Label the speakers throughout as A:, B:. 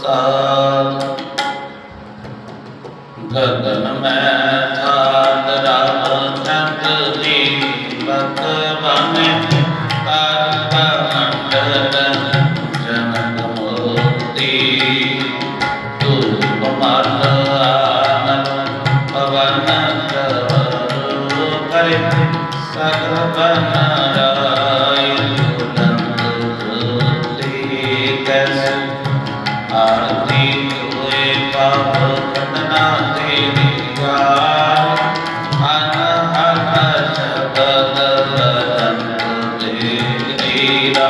A: ਪ੍ਰਸਾਦ ਗਗਨ ਮੈਂ ਥਾਤ ਰਾਮ ਚੰਦ ਦੀ ਬਤ ਬਨੇ ਕਰ ਮੰਡਲ ਜਨਨ ਮੋਤੀ ਧੂਪ ਮਲ ਆਨਨ ਪਵਨ ਕਰੋ ਕਰੇ ਸਗਲ ਬਨਾ Shri Ram.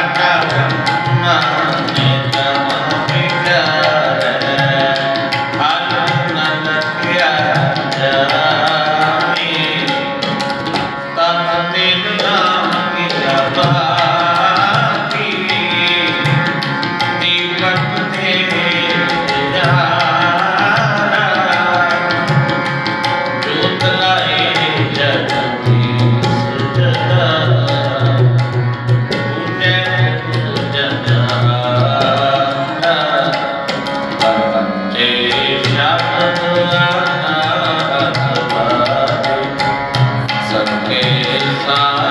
A: Marca, marca. सके सा